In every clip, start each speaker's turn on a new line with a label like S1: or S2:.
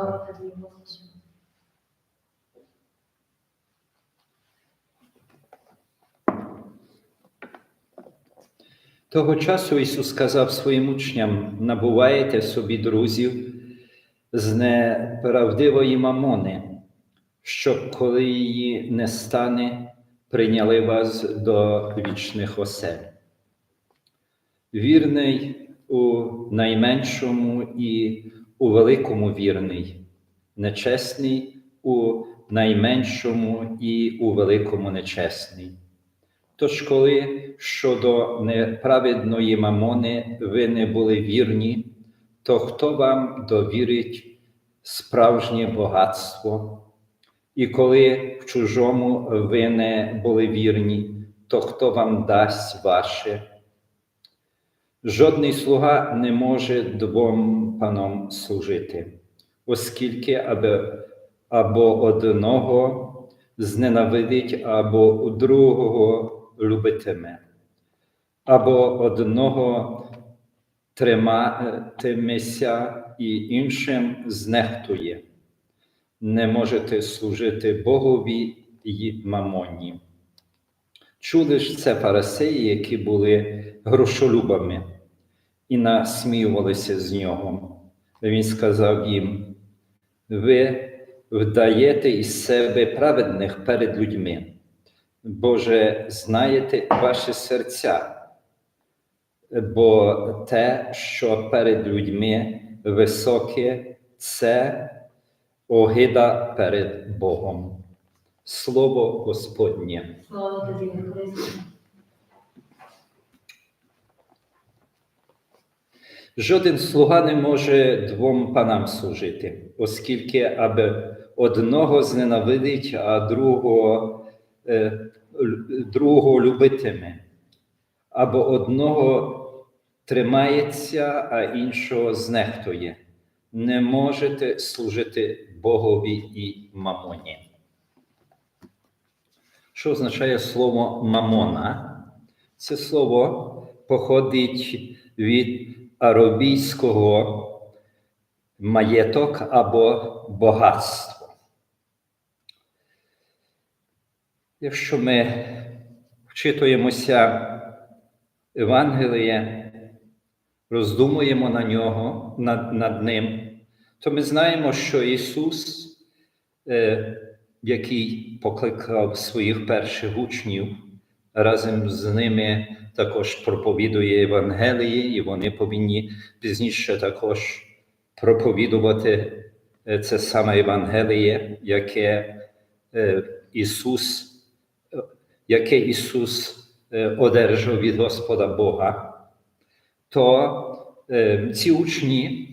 S1: Слава тобі, Господи.
S2: Того часу Ісус сказав своїм учням: набувайте собі друзів з неправдивої мамони, щоб коли її не стане, прийняли вас до вічних осель. Вірний у найменшому і у великому вірний, нечесний у найменшому і у великому нечесний. Тож, коли щодо неправедної мамони ви не були вірні, то хто вам довірить справжнє багатство? І коли в чужому ви не були вірні, то хто вам дасть ваше? Жодний слуга не може двом панам служити, оскільки аби, або одного зненавидить, або другого любитиме, або одного триматиметься і іншим знехтує. Не можете служити Богові й мамоні. Чули ж це фарисеї, які були грошолюбами, і насміювалися з нього. Він сказав їм: ви вдаєте із себе праведних перед людьми, Боже, знаєте ваші серця, бо те, що перед людьми високе, це огида перед Богом. Слово Господнє.
S1: Слава тобі, Христе.
S2: Жоден слуга не може двом панам служити, оскільки аби одного зненавидить, а другого, е, другого любитиме, або одного тримається, а іншого знехтує. Не можете служити Богові і мамоні. Що означає слово мамона? Це слово походить від аробійського маєток або багатство. Якщо ми вчитуємося Евангеліє, роздумуємо на нього, над, над ним, то ми знаємо, що Ісус, е, який покликав своїх перших учнів, разом з ними також проповідує Євангеліє, і вони повинні пізніше також проповідувати е, це саме Євангеліє, яке е, Ісус, е, яке Ісус одержав від Господа Бога, то ці учні,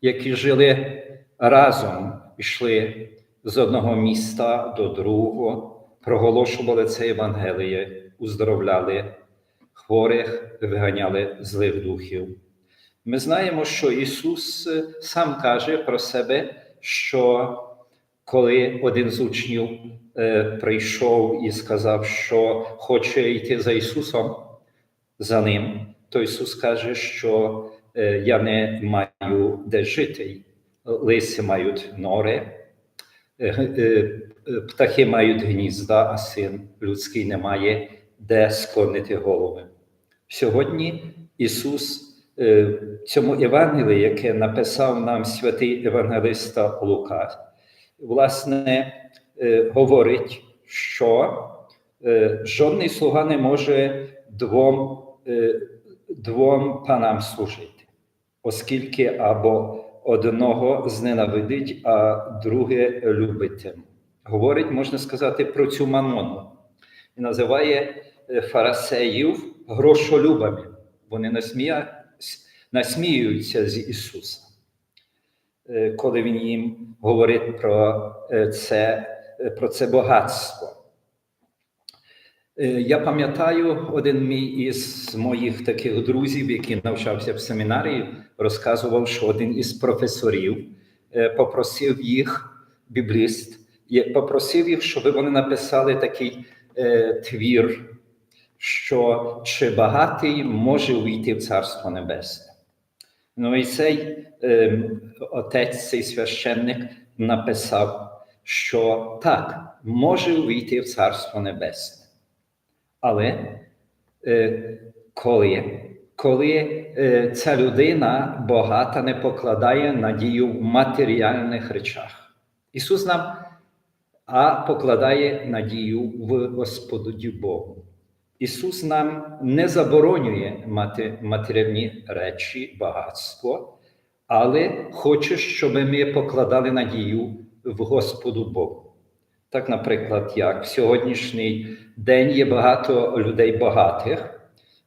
S2: які жили разом, йшли з одного міста до другого, проголошували це Євангеліє, уздоровляли хворих, виганяли злих духів. Ми знаємо, що Ісус сам каже про себе, що коли один з учнів е, прийшов і сказав, що хоче йти за Ісусом, за ним, то Ісус каже, що е, я не маю де жити. Лиси мають нори, е, птахи мають гнізда, а син людський не має де склонити голови. Сьогодні Ісус е, в цьому Євангелії, яке написав нам святий Євангелиста Лука, власне, е, говорить, що е, жодний слуга не може двом, двом панам служити, оскільки або одного зненавидить, а друге любитиме. Говорить, можна сказати, про цю мамону. І називає е, фарисеїв грошолюбами. Вони насмія... насміюються з Ісуса, Е, коли Він їм говорить про е, це, про це багатство. Я пам'ятаю, один мій із моїх таких друзів, який навчався в семінарії, розказував, що один із професорів попросив їх, бібліст, попросив їх, щоб вони написали такий твір, що чи багатий може увійти в Царство Небесне. Ну і цей е, отець, цей священник написав, що так, може увійти в Царство Небесне. Але е, коли, коли е, ця людина багата не покладає надію в матеріальних речах. Ісус нам а покладає надію в Господу Богу. Ісус нам не заборонює мати матеріальні речі, багатство, але хоче, щоб ми покладали надію в Господу Богу. Так, наприклад, як в сьогоднішній день є багато людей багатих,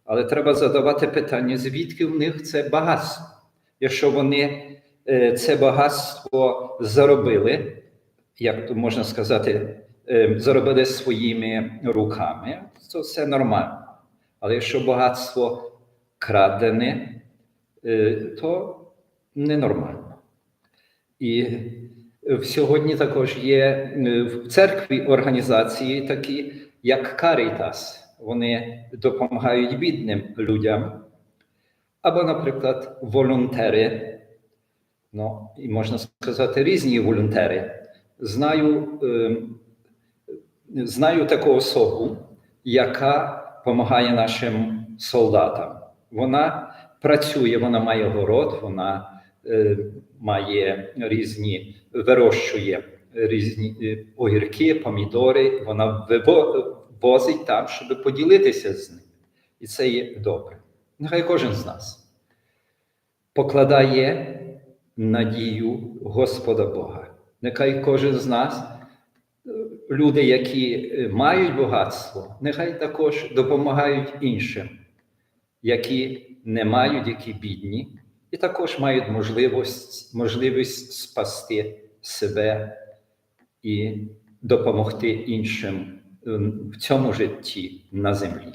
S2: але треба задавати питання, звідки в них це багатство. Якщо вони е, це багатство заробили, як можна сказати, заробили своїми руками, це нормально. Але якщо багатство крадене, е, то ненормально. І е, сьогодні також є е, в церкві організації такі, як Caritas. Вони допомагають бідним людям. Або, наприклад, волонтери, ну, і можна сказати, різні волонтери. Знаю, е, знаю таку особу, яка допомагає нашим солдатам. Вона працює, вона має город, вона е, має різні, вирощує різні е, огірки, помідори, вона виво- возить там, щоб поділитися з ним. І це є добре. Нехай кожен з нас покладає надію Господа Бога. Нехай кожен з нас, люди, які е, мають багатство, нехай також допомагають іншим, які не мають, які бідні, і також мають можливість, можливість спасти себе і допомогти іншим ем, в цьому житті на землі.